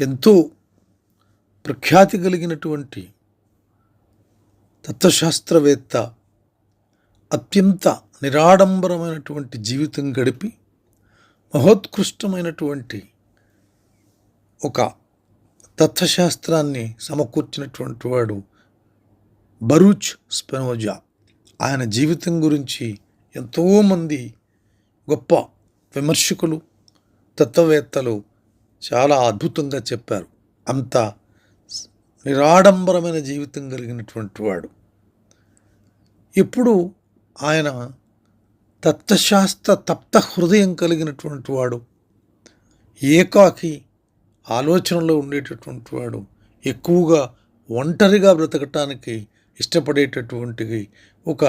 ఎంతో ప్రఖ్యాతి కలిగినటువంటి తత్వశాస్త్రవేత్త అత్యంత నిరాడంబరమైనటువంటి జీవితం గడిపి మహోత్కృష్టమైనటువంటి ఒక తత్వశాస్త్రాన్ని సమకూర్చినటువంటి వాడు బరూచ్ స్పెనోజా. ఆయన జీవితం గురించి ఎంతోమంది గొప్ప విమర్శకులు తత్వవేత్తలు చాలా అద్భుతంగా చెప్పారు. అంత నిరాడంబరమైన జీవితం కలిగినటువంటి వాడు. ఇప్పుడు ఆయన తత్వశాస్త్ర తప్త హృదయం కలిగినటువంటి వాడు. ఏకాకి ఆలోచనలో ఉండేటటువంటి వాడు. ఎక్కువగా ఒంటరిగా బ్రతకటానికి ఇష్టపడేటటువంటి ఒక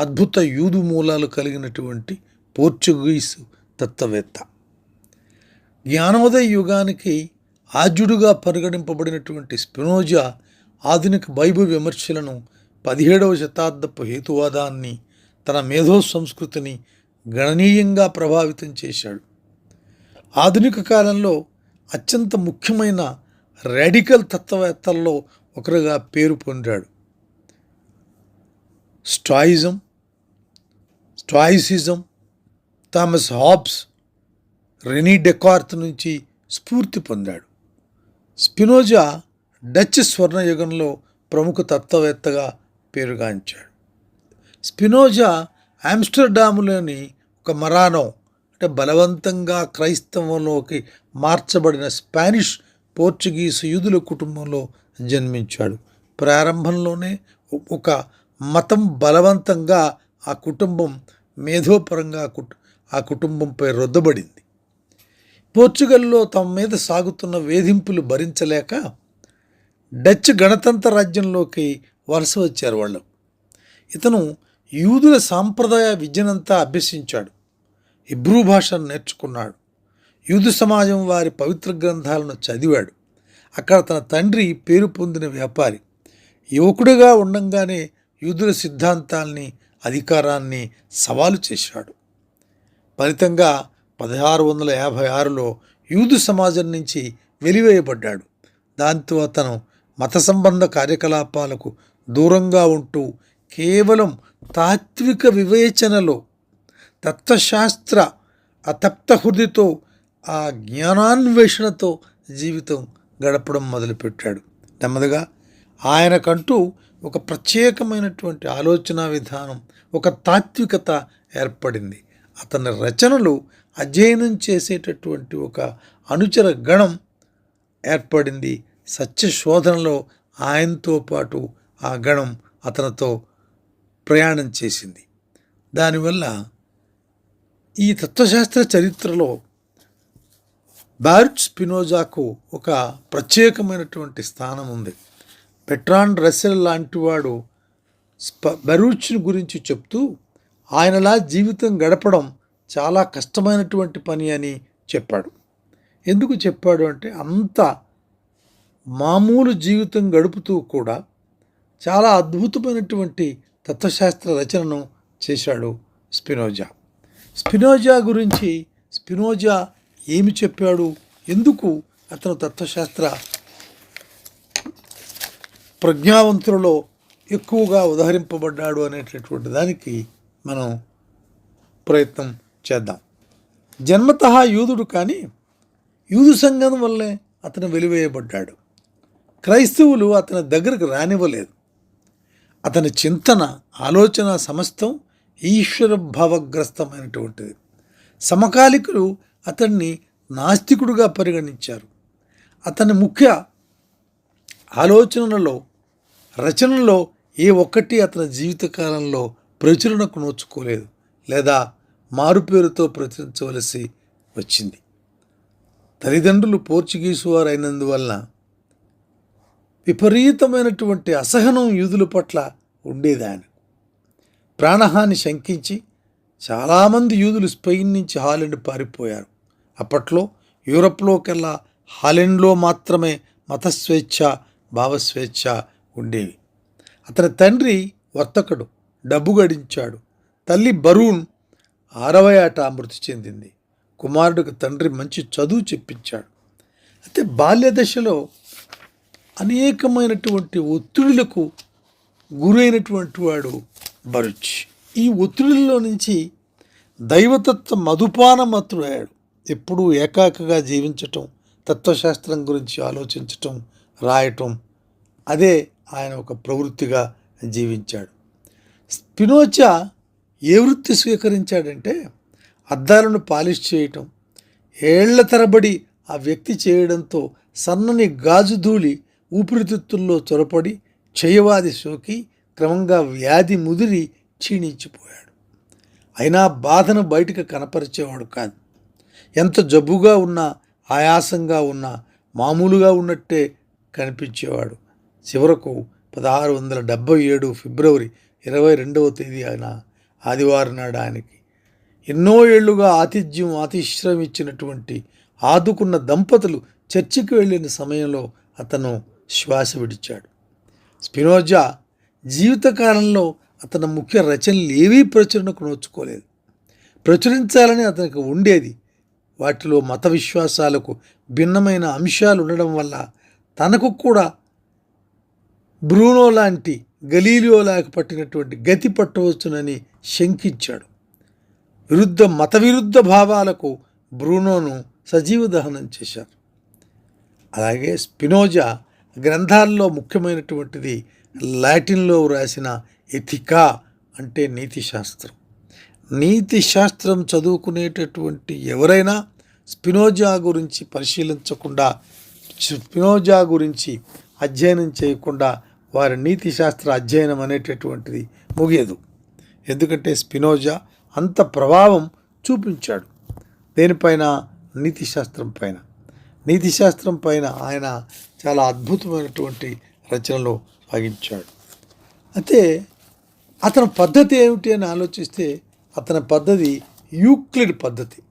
అద్భుత యూదు మూలాలు కలిగినటువంటి పోర్చుగీస్ తత్వవేత్త. జ్ఞానోదయ యుగానికి ఆద్యుడుగా పరిగణింపబడినటువంటి స్పినోజా ఆధునిక బైబిల్ విమర్శలను పదిహేడవ శతాబ్దపు హేతువాదాన్ని తన మేధో సంస్కృతిని గణనీయంగా ప్రభావితం చేశాడు. ఆధునిక కాలంలో అత్యంత ముఖ్యమైన రాడికల్ తత్వవేత్తల్లో ఒకరుగా పేరు పొందాడు. Stoicism stoicism Thomas Hobbes René Descartes నుంచి స్ఫూర్తి పొందాడు. స్పినోజా డచ్ స్వర్ణయుగంలో ప్రముఖ తత్వవేత్తగా పేరుగాంచాడు. స్పినోజా ఆమ్స్టర్డాములోని ఒక మరానో అంటే బలవంతంగా క్రైస్తవంలోకి మార్చబడిన స్పానిష్ పోర్చుగీస్ యూదుల కుటుంబంలో జన్మించాడు. ప్రారంభంలోనే ఒక మతం బలవంతంగా ఆ కుటుంబం మేధోపరంగా కుట్ ఆ కుటుంబంపై రుద్దబడింది. పోర్చుగల్లో తమ మీద సాగుతున్న వేధింపులు భరించలేక డచ్ గణతంత్ర రాజ్యంలోకి వలస వచ్చారు వాళ్ళు. ఇతను యూదుల సాంప్రదాయ విద్యనంతా అభ్యసించాడు. హిబ్రూ భాషను నేర్చుకున్నాడు. యూదు సమాజం వారి పవిత్ర గ్రంథాలను చదివాడు. అక్కడ తన తండ్రి పేరు పొందిన వ్యాపారి. యువకుడిగా ఉండంగానే యూదుల సిద్ధాంతాల్ని అధికారాన్ని సవాలు చేశాడు. ఫలితంగా పదహారు వందల యాభై ఆరులో యూదు సమాజం నుంచి వెలివేయబడ్డాడు. దాంతో అతను మత సంబంధ కార్యకలాపాలకు దూరంగా ఉంటూ కేవలం తాత్విక వివేచనలో తత్వశాస్త్ర అతప్త హృదితో ఆ జ్ఞానాన్వేషణతో జీవితం గడపడం మొదలుపెట్టాడు. నెమ్మదిగా ఆయనకంటూ ఒక ప్రత్యేకమైనటువంటి ఆలోచన విధానం ఒక తాత్వికత ఏర్పడింది. అతని రచనలు అధ్యయనం చేసేటటువంటి ఒక అనుచర గణం ఏర్పడింది. సత్య శోధనలో ఆయనతో పాటు ఆ గణం అతనితో ప్రయాణం చేసింది. దానివల్ల ఈ తత్వశాస్త్ర చరిత్రలో బారుచ్ స్పినోజాకు ఒక ప్రత్యేకమైనటువంటి స్థానం ఉంది. పెట్రాన్ రసెల్ లాంటి వాడు స్ప బరూచ్ని గురించి చెప్తూ ఆయనలా జీవితం గడపడం చాలా కష్టమైనటువంటి పని అని చెప్పాడు. ఎందుకు చెప్పాడు అంటే అంత మామూలు జీవితం గడుపుతూ కూడా చాలా అద్భుతమైనటువంటి తత్వశాస్త్ర రచనను చేశాడు స్పినోజా. స్పినోజా గురించి స్పినోజా ఏమి చెప్పాడు? ఎందుకు అతను తత్వశాస్త్ర ప్రజ్ఞావంతులలో ఎక్కువగా ఉదహరింపబడ్డాడు అనేటటువంటి దానికి మనం ప్రయత్నం చేద్దాం. జన్మత యూదుడు కానీ యూదు సంఘం వల్లే అతను వెలివేయబడ్డాడు. క్రైస్తవులు అతని దగ్గరకు రానివ్వలేదు. అతని చింతన ఆలోచన సమస్తం ఈశ్వర భావగ్రస్తమైనటువంటిది సమకాలికులు అతన్ని నాస్తికుడుగా పరిగణించారు. అతని ముఖ్య ఆలోచనలలో రచనలో ఏ ఒక్కటి అతని జీవితకాలంలో ప్రచురణకు నోచుకోలేదు. లేదా మారుపేరుతో ప్రచురించవలసి వచ్చింది. తల్లిదండ్రులు పోర్చుగీసు వారు అయినందువలన విపరీతమైనటువంటి అసహనం యూదుల పట్ల ఉండేదాని ప్రాణహాని శంకించి చాలామంది యూదులు స్పెయిన్ నుంచి హాలెండ్ పారిపోయారు. అప్పట్లో యూరప్లోకెల్లా హాలెండ్లో మాత్రమే మతస్వేచ్ఛ భావస్వేచ్ఛ ఉండేవి. అతని తండ్రి వర్తకుడు డబ్బు గడించాడు. తల్లి బరూన్ అరవై ఏట మృతి చెందింది. కుమారుడికి తండ్రి మంచి చదువు చెప్పించాడు. అయితే బాల్య దశలో అనేకమైనటువంటి ఒత్తిడులకు గురైనటువంటి వాడు భరుచ్. ఈ ఒత్తిడిలో నుంచి దైవతత్వ మధుపాన మత్తుడయ్యాడు ఎప్పుడూ ఏకాకగా జీవించటం తత్వశాస్త్రం గురించి ఆలోచించటం రాయటం అదే ఆయన ఒక ప్రవృత్తిగా జీవించాడు. స్పినోచా ఏ వృత్తి స్వీకరించాడంటే అద్దాలను పాలిష్ చేయటం. ఏళ్ళ తరబడి ఆ వ్యక్తి చేయడంతో సన్నని గాజు ధూళి ఊపిరితిత్తుల్లో చొరపడి క్షయవాది సోకి క్రమంగా వ్యాధి ముదిరి క్షీణించిపోయాడు. అయినా బాధను బయటకు కనపరిచేవాడు కాదు. ఎంత జబ్బుగా ఉన్నా ఆయాసంగా ఉన్నా మామూలుగా ఉన్నట్టే కనిపించేవాడు. చివరకు పదహారు వందల డెబ్భై ఏడు ఫిబ్రవరి ఇరవై రెండవ తేదీ ఆయన ఆదివారం నాడు ఆయనకి ఎన్నో ఏళ్ళుగా ఆతిథ్యం ఆతిశ్రయం ఇచ్చినటువంటి ఆదుకున్న దంపతులు చర్చికి వెళ్ళిన సమయంలో అతను శ్వాస విడిచాడు. స్పినోజా జీవితకాలంలో అతని ముఖ్య రచనలు ఏవీ ప్రచురణకు నోచుకోలేదు. ప్రచురించాలని అతనికి ఉండేది. వాటిలో మత విశ్వాసాలకు భిన్నమైన అంశాలు ఉండడం వల్ల తనకు కూడా బ్రూనో లాంటి గలీలియోలాకు పట్టినటువంటి గతి పట్టవచ్చునని శంకించాడు. విరుద్ధ మత విరుద్ధ భావాలకు బ్రూనోను సజీవ దహనం చేశారు. అలాగే స్పినోజా గ్రంథాల్లో ముఖ్యమైనటువంటిది లాటిన్లో వ్రాసిన ఎథికా అంటే నీతి శాస్త్రం నీతి శాస్త్రం చదువుకునేటటువంటి ఎవరైనా స్పినోజా గురించి పరిశీలించకుండా స్పినోజా గురించి అధ్యయనం చేయకుండా వారి నీతి శాస్త్ర అధ్యయనం అనేటటువంటిది ముగియదు. ఎందుకంటే స్పినోజా అంత ప్రభావం చూపించాడు. దేనిపైన? నీతిశాస్త్రం పైన. నీతిశాస్త్రం పైన ఆయన చాలా అద్భుతమైనటువంటి రచనలు భాగించాడు అయితే అతని పద్ధతి ఏమిటి అని ఆలోచిస్తే అతని పద్ధతి యూక్లిడ్ పద్ధతి.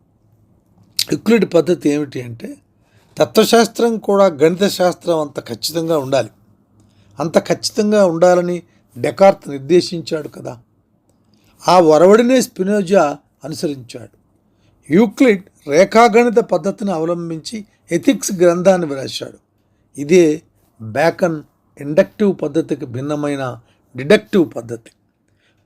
యూక్లిడ్ పద్ధతి ఏమిటి అంటే తత్వశాస్త్రం కూడా గణిత శాస్త్రం అంత ఖచ్చితంగా ఉండాలి. అంత ఖచ్చితంగా ఉండాలని డెకార్త్ నిర్దేశించాడు కదా. ఆ ఒరవడినే స్పినోజా అనుసరించాడు. యూక్లిడ్ రేఖాగణిత పద్ధతిని అవలంబించి ఎథిక్స్ గ్రంథాన్ని వ్రాశాడు. ఇదే బ్యాకన్ ఇండక్టివ్ పద్ధతికి భిన్నమైన డిడక్టివ్ పద్ధతి.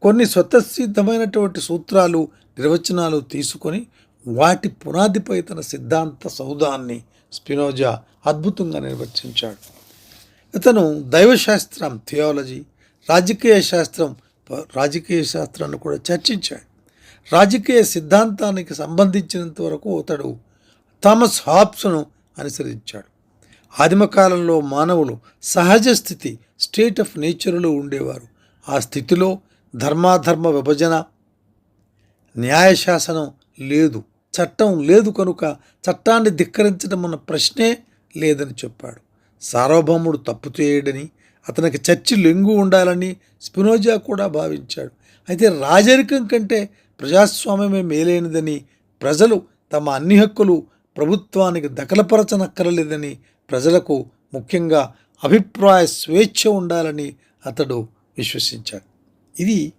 కొన్ని స్వతసిద్ధమైనటువంటి సూత్రాలు నిర్వచనాలు తీసుకొని వాటి పునాదిపై తన సిద్ధాంత సౌధాన్ని స్పినోజా అద్భుతంగా నిర్వచించాడు. ఇతను దైవశాస్త్రం థియాలజీ రాజకీయ శాస్త్రం ప- రాజకీయ శాస్త్రాన్ని కూడా చర్చించాడు. రాజకీయ సిద్ధాంతానికి సంబంధించినంత వరకు అతడు థామస్ హాబ్స్ను అనుసరించాడు. ఆదిమకాలంలో మానవులు సహజ స్థితి స్టేట్ ఆఫ్ నేచర్లో ఉండేవారు. ఆ స్థితిలో ధర్మాధర్మ విభజన న్యాయశాసనం లేదు చట్టం లేదు కనుక చట్టాన్ని ధిక్కరించడం అన్న ప్రశ్నే లేదని చెప్పాడు. సార్వభౌముడు తప్పు చేయడని అతనికి చర్చి లెంగు ఉండాలని స్పినోజా కూడా భావించాడు. అయితే రాజరికం కంటే ప్రజాస్వామ్యమే మేలైనదని ప్రజలు తమ అన్ని హక్కులు ప్రభుత్వానికి దఖలపరచనక్కరలేదని ప్రజలకు ముఖ్యంగా అభిప్రాయ స్వేచ్ఛ ఉండాలని అతడు విశ్వసించాడు. ఇది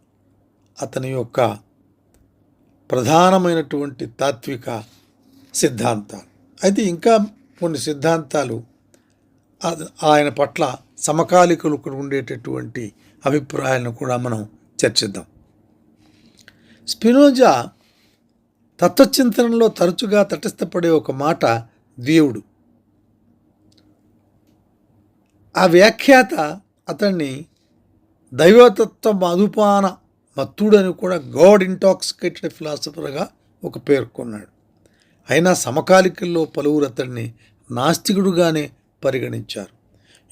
అతని యొక్క ప్రధానమైనటువంటి తాత్విక సిద్ధాంతాలు. అయితే ఇంకా కొన్ని సిద్ధాంతాలు ఆయన పట్ల సమకాలికులకు ఉండేటటువంటి అభిప్రాయాలను కూడా మనం చర్చిద్దాం. స్పినోజా తత్వచింతనలో తరచుగా తటస్థపడే ఒక మాట దేవుడు. ఆ వ్యాఖ్యాత అతన్ని దైవతత్వ మధుపాన మత్తుడని కూడా గాడ్ ఇంటాక్సికేటెడ్ ఫిలాసఫర్గా ఒక పేర్కొన్నాడు. అయినా సమకాలికల్లో పలువురు అతన్ని నాస్తికుడుగానే పరిగణించారు.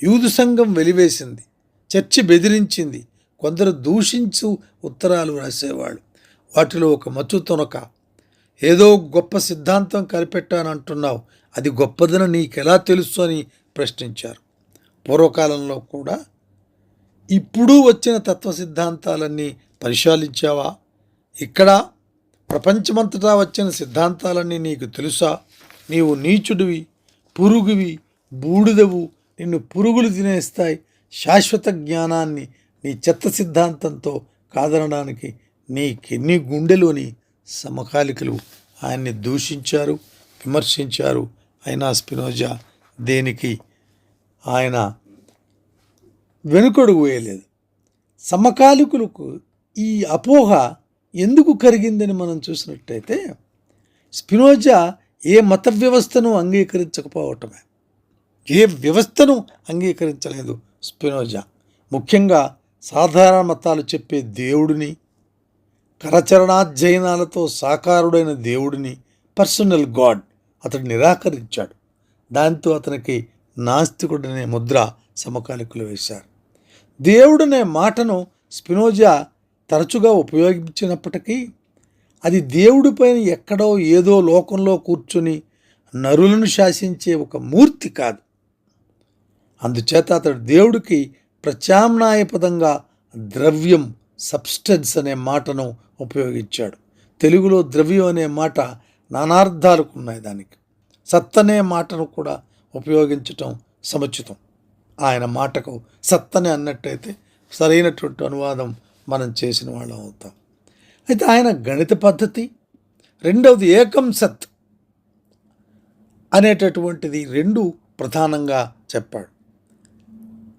యూదు సంఘం వెలివేసింది. చర్చి బెదిరించింది. కొందరు దూషించు ఉత్తరాలు రాసేవాళ్ళు. వాటిలో ఒక మచ్చు తొనక. ఏదో గొప్ప సిద్ధాంతం కనిపెట్టానంటున్నావు. అది గొప్పదని నీకెలా తెలుసు అని ప్రశ్నించారు. పూర్వకాలంలో కూడా ఇప్పుడు వచ్చిన తత్వ సిద్ధాంతాలన్నీ పరిశీలించావా? ఇక్కడ ప్రపంచమంతటా వచ్చిన సిద్ధాంతాలన్నీ నీకు తెలుసా? నీవు నీచుడివి పురుగువి బూడిదవు నిన్ను పురుగులు తినేస్తాయి శాశ్వత జ్ఞానాన్ని నీ చెత్త సిద్ధాంతంతో కాదనడానికి నీకెన్ని గుండెలోని సమకాలికలు ఆయన్ని దూషించారు విమర్శించారు. అయినా స్పినోజా దేనికి ఆయన వెనుకడుగు వేయలేదు. సమకాలికులకు ఈ అపోహ ఎందుకు కరిగిందని మనం చూసినట్టయితే స్పినోజా ఏ మత వ్యవస్థను అంగీకరించకపోవటమే. ఏ వ్యవస్థను అంగీకరించలేదు స్పినోజా. ముఖ్యంగా సాధారణ మతాలు చెప్పే దేవుడిని కరచరణాధ్యయనాలతో సాకారుడైన దేవుడిని పర్సనల్ గాడ్ అతడు నిరాకరించాడు. దాంతో అతనికి నాస్తికుడనే ముద్ర సమకాలికులు వేశారు. దేవుడనే మాటను స్పినోజా తరచుగా ఉపయోగించినప్పటికీ అది దేవుడిపైన ఎక్కడో ఏదో లోకంలో కూర్చుని నరులను శాసించే ఒక మూర్తి కాదు. అందుచేత అతడు దేవుడికి ప్రత్యామ్నాయ పదంగా ద్రవ్యం సబ్స్టెన్స్ అనే మాటను ఉపయోగించాడు. తెలుగులో ద్రవ్యం అనే మాట నానార్థాలకు ఉన్నాయి దానికి. సత్తనే మాటను కూడా ఉపయోగించటం సముచితం. ఆయన మాటకు సత్తని అన్నట్టయితే సరైనటువంటి అనువాదం మనం చేసిన వాళ్ళం అవుతాం. అయితే ఆయన గణిత పద్ధతి రెండవది ఏకం సత్ అనేటటువంటిది రెండు ప్రధానంగా చెప్పాడు.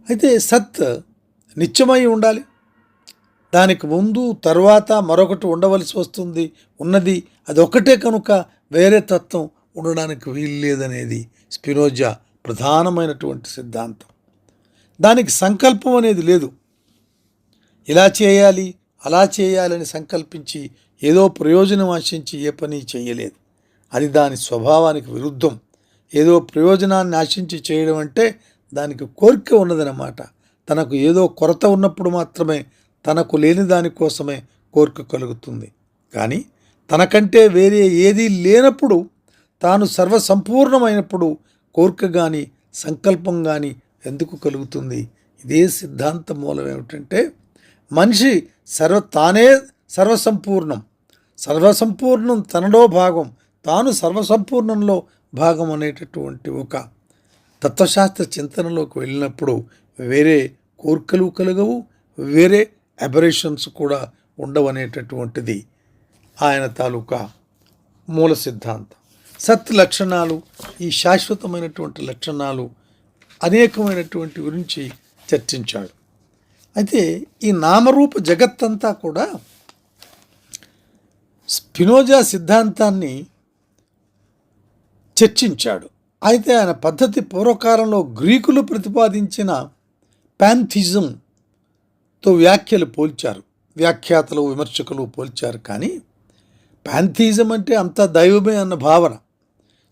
అయితే సత్ నిత్యమై ఉండాలి. దానికి ముందు తర్వాత మరొకటి ఉండవలసి వస్తుంది. ఉన్నది అది ఒకటే కనుక వేరే తత్వం ఉండడానికి వీలు లేదనేది స్పినోజా ప్రధానమైనటువంటి సిద్ధాంతం. దానికి సంకల్పం అనేది లేదు. ఇలా చేయాలి అలా చేయాలని సంకల్పించి ఏదో ప్రయోజనం ఆశించి ఏ పని చేయలేదు. అది దాని స్వభావానికి విరుద్ధం. ఏదో ప్రయోజనాన్ని ఆశించి చేయడం అంటే దానికి కోరిక ఉన్నదన్నమాట. తనకు ఏదో కొరత ఉన్నప్పుడు మాత్రమే తనకు లేని దానికోసమే కోరిక కలుగుతుంది. కానీ తనకంటే వేరే ఏదీ లేనప్పుడు తాను సర్వసంపూర్ణమైనప్పుడు కోరిక కానీ సంకల్పం కానీ ఎందుకు కలుగుతుంది? ఇదే సిద్ధాంత మూలం ఏమిటంటే మనిషి సర్వ తానే సర్వసంపూర్ణం. సర్వసంపూర్ణం తనలో భాగం తాను సర్వసంపూర్ణంలో భాగం అనేటటువంటి ఒక తత్వశాస్త్ర చింతనలోకి వెళ్ళినప్పుడు వేరే కోర్కలు కలగవు వేరే అబరేషన్స్ కూడా ఉండవనేటటువంటిది ఆయన తాలూకా మూల సిద్ధాంతం. సత్ లక్షణాలు ఈ శాశ్వతమైనటువంటి లక్షణాలు అనేకమైనటువంటి గురించి చర్చించాడు. అయితే ఈ నామరూప జగత్తంతా కూడా స్పినోజా సిద్ధాంతాన్ని చర్చించాడు. అయితే ఆయన పద్ధతి పూర్వకాలంలో గ్రీకులు ప్రతిపాదించిన ప్యాంథిజంతో వ్యాఖ్యలు పోల్చారు. వ్యాఖ్యాతలు విమర్శకులు పోల్చారు కానీ ప్యాంథిజం అంటే అంత దైవమే అన్న భావన.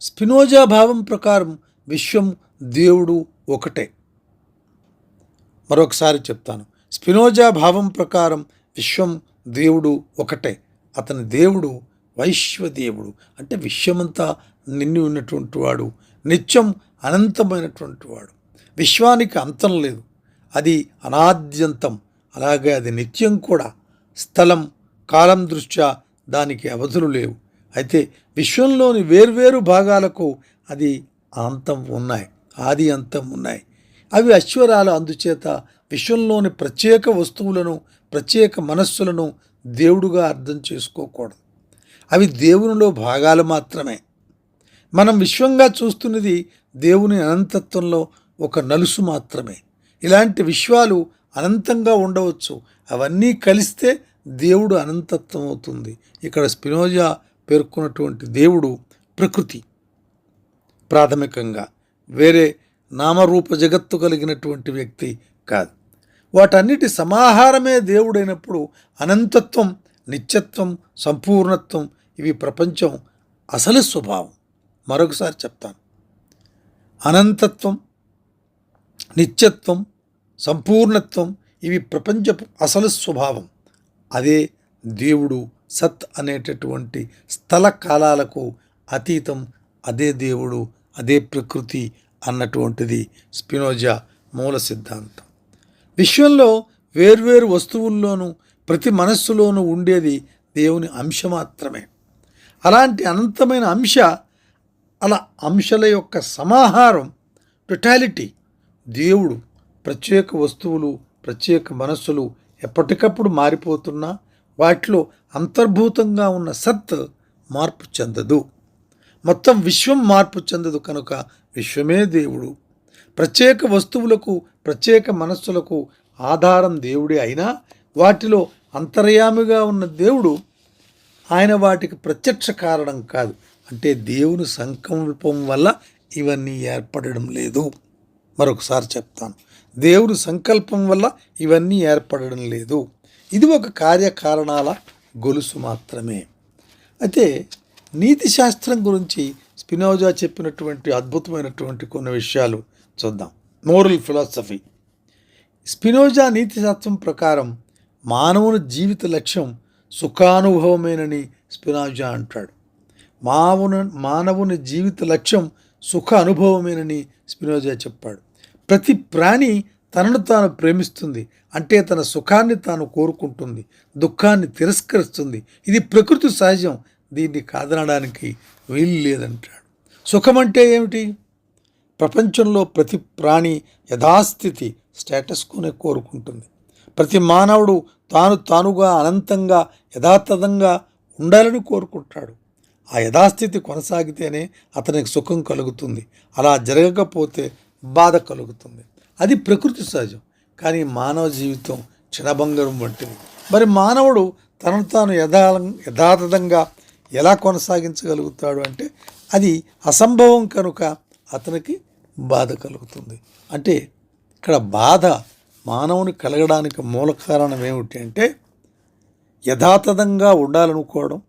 స్పినోజా భావం ప్రకారం విశ్వం దేవుడు ఒకటే. మరొకసారి చెప్తాను. స్పినోజా భావం ప్రకారం విశ్వం దేవుడు ఒకటే. అతని దేవుడు వైశ్వదేవుడు. అంటే విశ్వమంతా నిండి ఉన్నటువంటి వాడు నిత్యం అనంతమైనటువంటి వాడు. విశ్వానికి అంతం లేదు. అది అనాద్యంతం. అలాగే అది నిత్యం కూడా స్థలం కాలం దృష్ట్యా దానికి అవధులు లేవు. అయితే విశ్వంలోని వేర్వేరు భాగాలకు అది అంతం ఉన్నాయి. ఆది అంతం ఉన్నాయి. అవి అశ్వరాలు అందుచేత విశ్వంలోని ప్రత్యేక వస్తువులను ప్రత్యేక మనస్సులను దేవుడుగా అర్థం చేసుకోకూడదు. అవి దేవునిలో భాగాలు మాత్రమే. మనం విశ్వంగా చూస్తున్నది దేవుని అనంతత్వంలో ఒక నలుసు మాత్రమే. ఇలాంటి విశ్వాలు అనంతంగా ఉండవచ్చు. అవన్నీ కలిస్తే దేవుడు అనంతత్వం అవుతుంది. ఇక్కడ స్పినోజా పేర్కొన్నటువంటి దేవుడు ప్రకృతి. ప్రాథమికంగా వేరే నామరూప జగత్తు కలిగినటువంటి వ్యక్తి కాదు. వాటన్నిటి సమాహారమే దేవుడైనప్పుడు అనంతత్వం నిత్యత్వం సంపూర్ణత్వం ఇవి ప్రపంచం అసలు స్వభావం. మరొకసారి చెప్తాను. అనంతత్వం నిత్యత్వం సంపూర్ణత్వం ఇవి ప్రపంచపు అసలు స్వభావం. అదే దేవుడు సత్ అనేటటువంటి స్థల కాలాలకు అతీతం అదే దేవుడు అదే ప్రకృతి అన్నటువంటిది స్పినోజా మూల సిద్ధాంతం. విశ్వంలో వేర్వేరు వస్తువుల్లోనూ ప్రతి మనస్సులోనూ ఉండేది దేవుని అంశ మాత్రమే. అలాంటి అనంతమైన అంశ అలా అంశల యొక్క సమాహారం టొటాలిటీ దేవుడు ప్రత్యేక వస్తువులు ప్రత్యేక మనస్సులు ఎప్పటికప్పుడు మారిపోతున్నా వాటిలో అంతర్భూతంగా ఉన్న సత్ మార్పు చెందదు. మొత్తం విశ్వం మార్పు చెందదు కనుక విశ్వమే దేవుడు. ప్రత్యేక వస్తువులకు ప్రత్యేక మనస్సులకు ఆధారం దేవుడే అయినా వాటిలో అంతర్యామిగా ఉన్న దేవుడు ఆయన వాటికి ప్రత్యక్ష కారణం కాదు. అంటే దేవుని సంకల్పం వల్ల ఇవన్నీ ఏర్పడడం లేదు. మరొకసారి చెప్తాను. దేవుని సంకల్పం వల్ల ఇవన్నీ ఏర్పడడం లేదు. ఇది ఒక కార్యకారణాల గొలుసు మాత్రమే. అయితే నీతి శాస్త్రం గురించి స్పినోజా చెప్పినటువంటి అద్భుతమైనటువంటి కొన్ని విషయాలు చూద్దాం. Moral philosophy. స్పినోజా నీతి శాస్త్రం ప్రకారం మానవుని జీవిత లక్ష్యం సుఖానుభవమేనని స్పినోజా అంటాడు. మానవుని మానవుని జీవిత లక్ష్యం సుఖ అనుభవమేనని స్పినోజా చెప్పాడు. ప్రతి ప్రాణి తనను తాను ప్రేమిస్తుంది. అంటే తన సుఖాన్ని తాను కోరుకుంటుంది. దుఃఖాన్ని తిరస్కరిస్తుంది. ఇది ప్రకృతి సహజం. దీన్ని కాదనడానికి వీలు లేదంటాడు. సుఖం అంటే ఏమిటి? ప్రపంచంలో ప్రతి ప్రాణి యథాస్థితి స్టేటస్కునే కోరుకుంటుంది. ప్రతి మానవుడు తాను తానుగా అనంతంగా యథాతథంగా ఉండాలని కోరుకుంటాడు. ఆ యథాస్థితి కొనసాగితేనే అతనికి సుఖం కలుగుతుంది. అలా జరగకపోతే బాధ కలుగుతుంది. అది ప్రకృతి సహజం. కానీ మానవ జీవితం క్షణభంగరం వంటిది. మరి మానవుడు తనను తాను యథా యథాతథంగా ఎలా కొనసాగించగలుగుతాడు అంటే అది అసంభవం కనుక అతనికి బాధ కలుగుతుంది. అంటే ఇక్కడ బాధ మానవుని కలగడానికి మూల కారణం ఏమిటి అంటే యథాతథంగా ఉండాలనుకోవడం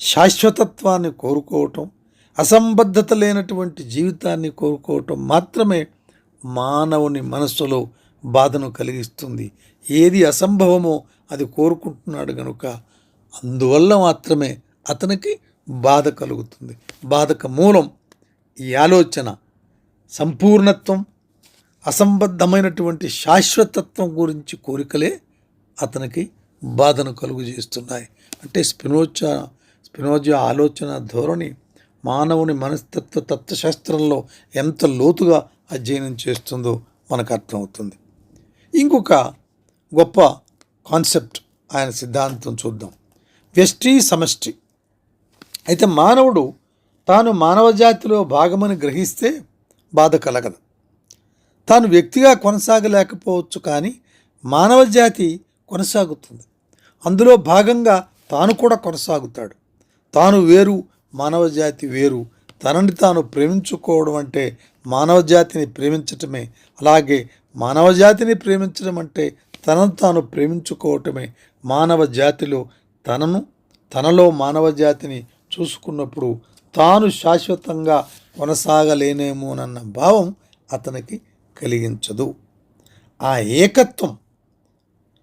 శాశ్వతత్వాన్ని కోరుకోవటం అసంబద్ధత లేనటువంటి జీవితాన్ని కోరుకోవటం మాత్రమే మానవుని మనస్సులో బాధను కలిగిస్తుంది. ఏది అసంభవమో అది కోరుకుంటున్నాడు కనుక అందువల్ల మాత్రమే అతనికి బాధ కలుగుతుంది. బాధక మూలం ఈ ఆలోచన. సంపూర్ణత్వం అసంబద్ధమైనటువంటి శాశ్వతత్వం గురించి కోరికలే అతనికి బాధను కలుగు చేస్తున్నాయి అంటే స్పినోజా స్పినోజా ఆలోచన ధోరణి మానవుని మనస్తత్వ తత్వశాస్త్రంలో ఎంత లోతుగా అధ్యయనం చేస్తుందో మనకు అర్థమవుతుంది. ఇంకొక గొప్ప కాన్సెప్ట్ ఆయన సిద్ధాంతం చూద్దాం. వ్యష్టి సమష్టి. అయితే మానవుడు తాను మానవ జాతిలో భాగమని గ్రహిస్తే బాధ కలగదు. తాను వ్యక్తిగా కొనసాగలేకపోవచ్చు కానీ మానవ జాతి కొనసాగుతుంది. అందులో భాగంగా తాను కూడా కొనసాగుతాడు. తాను వేరు మానవ జాతి వేరు. తనని తాను ప్రేమించుకోవడం అంటే మానవ జాతిని ప్రేమించటమే. అలాగే మానవ జాతిని ప్రేమించడం అంటే తనను తాను ప్రేమించుకోవటమే. మానవ జాతిలో తనను తనలో మానవ జాతిని చూసుకున్నప్పుడు తాను శాశ్వతంగా కొనసాగలేనేమోనన్న భావం అతనికి కలిగించదు. ఆ ఏకత్వం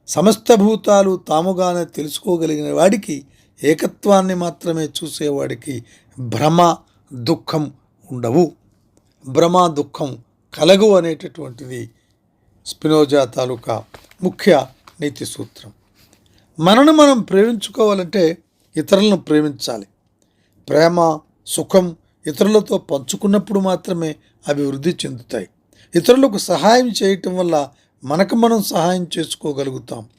సమస్త భూతాలు తాముగానే తెలుసుకోగలిగిన వాడికి ఏకత్వాన్ని మాత్రమే చూసేవాడికి భ్రమ దుఃఖం ఉండవు. భ్రమ దుఃఖం కలగు అనేటటువంటిది స్పినోజా తాలూకా ముఖ్య నీతి సూత్రం. మనను మనం ప్రేమించుకోవాలంటే ఇతరులను ప్రేమించాలి. ప్రేమ సుఖం ఇతరులతో పంచుకున్నప్పుడు మాత్రమే అభివృద్ధి చెందుతాయి. ఇతరులకు సహాయం చేయటం వల్ల మనకు మనం సహాయం చేసుకోగలుగుతాం.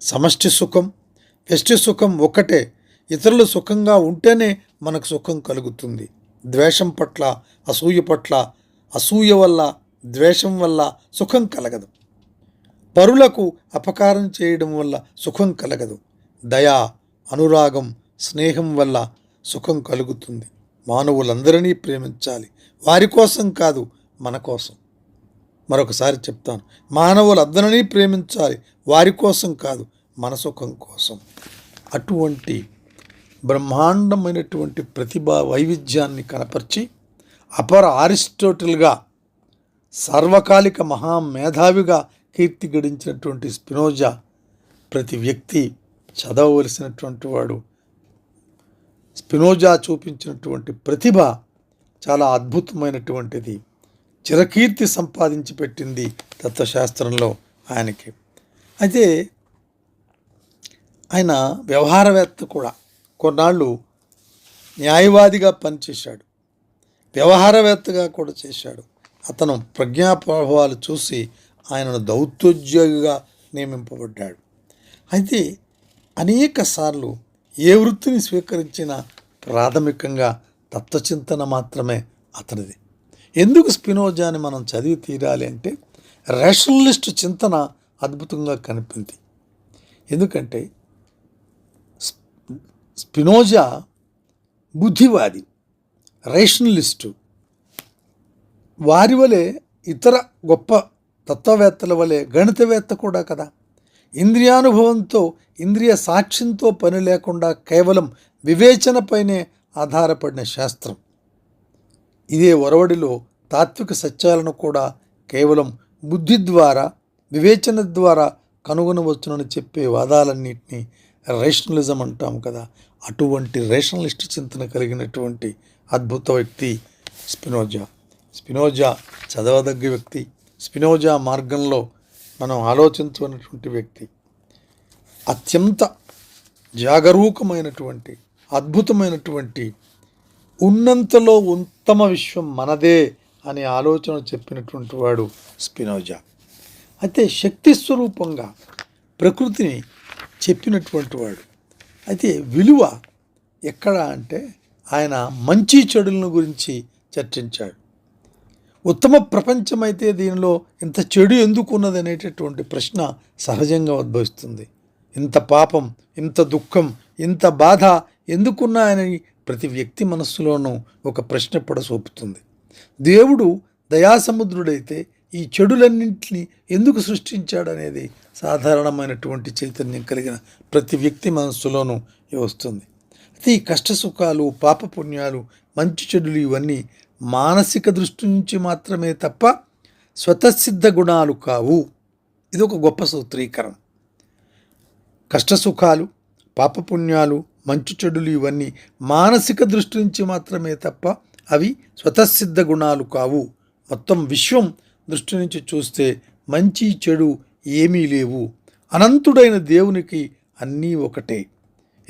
సమష్టి సుఖం వ్యష్టి సుఖం ఒక్కటే ఇతరులు సుఖంగా ఉంటేనే మనకు సుఖం కలుగుతుంది. ద్వేషం పట్ల అసూయ పట్ల అసూయ వల్ల ద్వేషం వల్ల సుఖం కలగదు. పరులకు అపకారం చేయడం వల్ల సుఖం కలగదు. దయా అనురాగం స్నేహం వల్ల సుఖం కలుగుతుంది. మానవులందరినీ ప్రేమించాలి. వారి కోసం కాదు మన కోసం. మరొకసారి చెప్తాను. మానవులందరినీ ప్రేమించాలి. వారి కోసం కాదు మన సుఖం కోసం. అటువంటి బ్రహ్మాండమైనటువంటి ప్రతిభ వైవిధ్యాన్ని కనపరిచి అపర ఆరిస్టోటిల్గా సార్వకాలిక మహామేధావిగా కీర్తి గడించినటువంటి స్పినోజా ప్రతి వ్యక్తి చదవవలసినటువంటి వాడు. స్పినోజా చూపించినటువంటి ప్రతిభ చాలా అద్భుతమైనటువంటిది. చిరకీర్తి సంపాదించి పెట్టింది తత్వశాస్త్రంలో ఆయనకి. అయితే ఆయన వ్యవహారవేత్త కూడా. కొన్నాళ్ళు న్యాయవాదిగా పనిచేశాడు. వ్యవహారవేత్తగా కూడా చేశాడు. అతను ప్రజ్ఞాప్రభావాలు చూసి ఆయనను దౌత్యోద్యోగిగా నియమింపబడ్డాడు. అయితే అనేక సార్లు ఏ వృత్తిని స్వీకరించినా ప్రాథమికంగా తత్వచింతన మాత్రమే అతనిది. ఎందుకు స్పినోజాని మనం చదివి తీరాలి అంటే రేషనలిస్ట్ చింతన అద్భుతంగా కనిపింది. ఎందుకంటే స్పినోజా బుద్ధివాది రేషనలిస్టు వారి వలె ఇతర గొప్ప తత్వవేత్తల వలె గణితవేత్త కూడా కదా. ఇంద్రియానుభవంతో ఇంద్రియ సాక్ష్యంతో పని లేకుండా కేవలం వివేచనపైనే ఆధారపడిన శాస్త్రం. ఇదే ఒరవడిలో తాత్విక సత్యాలను కూడా కేవలం బుద్ధి ద్వారా వివేచన ద్వారా కనుగొనవచ్చునని చెప్పే వాదాలన్నింటినీ రేషనలిజం అంటాం కదా. అటువంటి రేషనలిస్ట్ చింతన కలిగినటువంటి అద్భుత వ్యక్తి స్పినోజా. స్పినోజా చదవదగ్గ వ్యక్తి. స్పినోజా మార్గంలో మనం ఆలోచించుకున్నటువంటి వ్యక్తి. అత్యంత జాగరూకమైనటువంటి అద్భుతమైనటువంటి ఉన్నంతలో ఉత్తమ విశ్వం మనదే అనే ఆలోచన చెప్పినటువంటి వాడు స్పినోజా. అయితే శక్తి స్వరూపంగా ప్రకృతిని చెప్పినటువంటి వాడు. అయితే విలువ ఎక్కడ అంటే ఆయన మంచి చెడులను గురించి చర్చించాడు. ఉత్తమ ప్రపంచమైతే దీనిలో ఇంత చెడు ఎందుకున్నది అనేటటువంటి ప్రశ్న సహజంగా ఉద్భవిస్తుంది. ఇంత పాపం ఇంత దుఃఖం ఇంత బాధ ఎందుకున్నాయని ప్రతి వ్యక్తి మనస్సులోనూ ఒక ప్రశ్న పడసోపుతుంది. దేవుడు దయాసముద్రుడైతే ఈ చెడులన్నింటినీ ఎందుకు సృష్టించాడనేది సాధారణమైనటువంటి చైతన్యం కలిగిన ప్రతి వ్యక్తి మనస్సులోనూ వస్తుంది. అయితే ఈ కష్ట సుఖాలు పాపపుణ్యాలు మంచి చెడులు ఇవన్నీ మానసిక దృష్టి నుంచి మాత్రమే తప్ప స్వతసిద్ధ గుణాలు కావు. ఇది ఒక గొప్ప సూత్రీకరణ. కష్టసుఖాలు పాపపుణ్యాలు మంచు చెడులు ఇవన్నీ మానసిక దృష్టి నుంచి మాత్రమే తప్ప అవి స్వతసిద్ధ గుణాలు కావు. మొత్తం విశ్వం దృష్టి నుంచి చూస్తే మంచి చెడు ఏమీ లేవు. అనంతుడైన దేవునికి అన్నీ ఒకటే.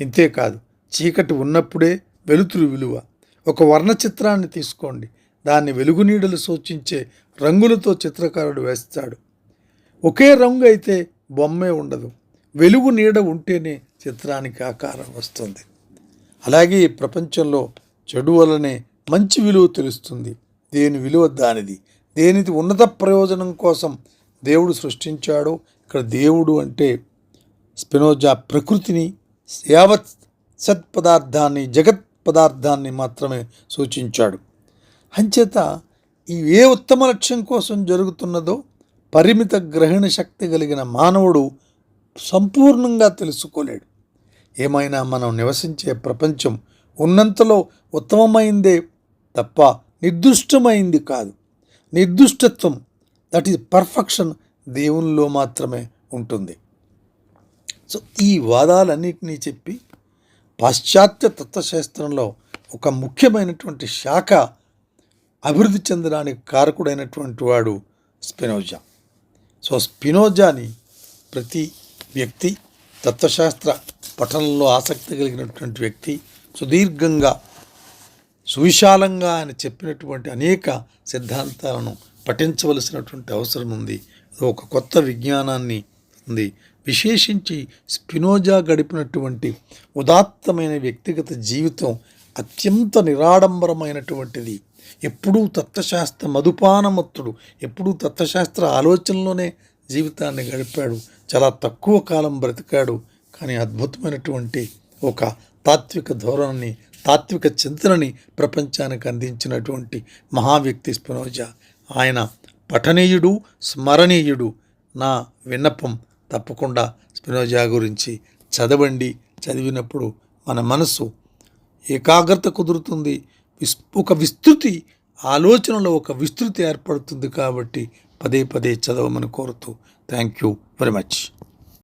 ఇంతేకాదు చీకటి ఉన్నప్పుడే వెలుతురు విలువ. ఒక వర్ణ చిత్రాన్ని తీసుకోండి. దాన్ని వెలుగునీడలు సూచించే రంగులతో చిత్రకారుడు వేస్తాడు. ఒకే రంగు అయితే బొమ్మే ఉండదు. వెలుగు నీడ ఉంటేనే చిత్రానికి ఆకారం వస్తుంది. అలాగే ఈ ప్రపంచంలో చెడు వలనే మంచి విలువ తెలుస్తుంది. దేని విలువ దానిది? దేనిది ఉన్నత ప్రయోజనం కోసం దేవుడు సృష్టించాడో? ఇక్కడ దేవుడు అంటే స్పినోజా ప్రకృతిని యావత్ సత్పదార్థాన్ని జగత్ పదార్థాన్ని మాత్రమే సూచించాడు. అంచేత ఈ ఏ ఉత్తమ లక్ష్యం కోసం జరుగుతున్నదో పరిమిత గ్రహణ శక్తి కలిగిన మానవుడు సంపూర్ణంగా తెలుసుకోలేడు. ఏమైనా మనం నివసించే ప్రపంచం ఉన్నంతలో ఉత్తమమైందే తప్ప నిర్దిష్టమైంది కాదు. నిర్దుష్టత్వం దట్ ఈజ్ పర్ఫెక్షన్ దేవునిలో మాత్రమే ఉంటుంది. సో ఈ వాదాలన్నింటినీ చెప్పి పాశ్చాత్య తత్వశాస్త్రంలో ఒక ముఖ్యమైనటువంటి శాఖ అభివృద్ధి చెందడానికి కారకుడైనటువంటి వాడు స్పినోజా. సో స్పినోజాని ప్రతి వ్యక్తి తత్వశాస్త్ర పఠనంలో ఆసక్తి కలిగినటువంటి వ్యక్తి సుదీర్ఘంగా సువిశాలంగా ఆయన చెప్పినటువంటి అనేక సిద్ధాంతాలను పఠించవలసినటువంటి అవసరం ఉంది. ఒక కొత్త విజ్ఞానాన్ని ఉంది. విశేషించి స్పినోజా గడిపినటువంటి ఉదాత్తమైన వ్యక్తిగత జీవితం అత్యంత నిరాడంబరమైనటువంటిది. ఎప్పుడూ తత్వశాస్త్ర మధుపానమత్తుడు ఎప్పుడూ తత్వశాస్త్ర ఆలోచనలోనే జీవితాన్ని గడిపాడు. చాలా తక్కువ కాలం బ్రతికాడు. కానీ అద్భుతమైనటువంటి ఒక తాత్విక ధోరణిని తాత్విక చింతనని ప్రపంచానికి అందించినటువంటి మహావ్యక్తి స్పినోజా. ఆయన పఠనీయుడు స్మరణీయుడు. నా విన్నపం తప్పకుండా స్పినోజా గురించి చదవండి. చదివినప్పుడు మన మనసు ఏకాగ్రత కుదురుతుంది. విస్ ఒక విస్తృతి ఆలోచనలో ఒక విస్తృతి ఏర్పడుతుంది కాబట్టి పదే పదే చదవమని కోరుతూ థ్యాంక్ యూ వెరీ మచ్.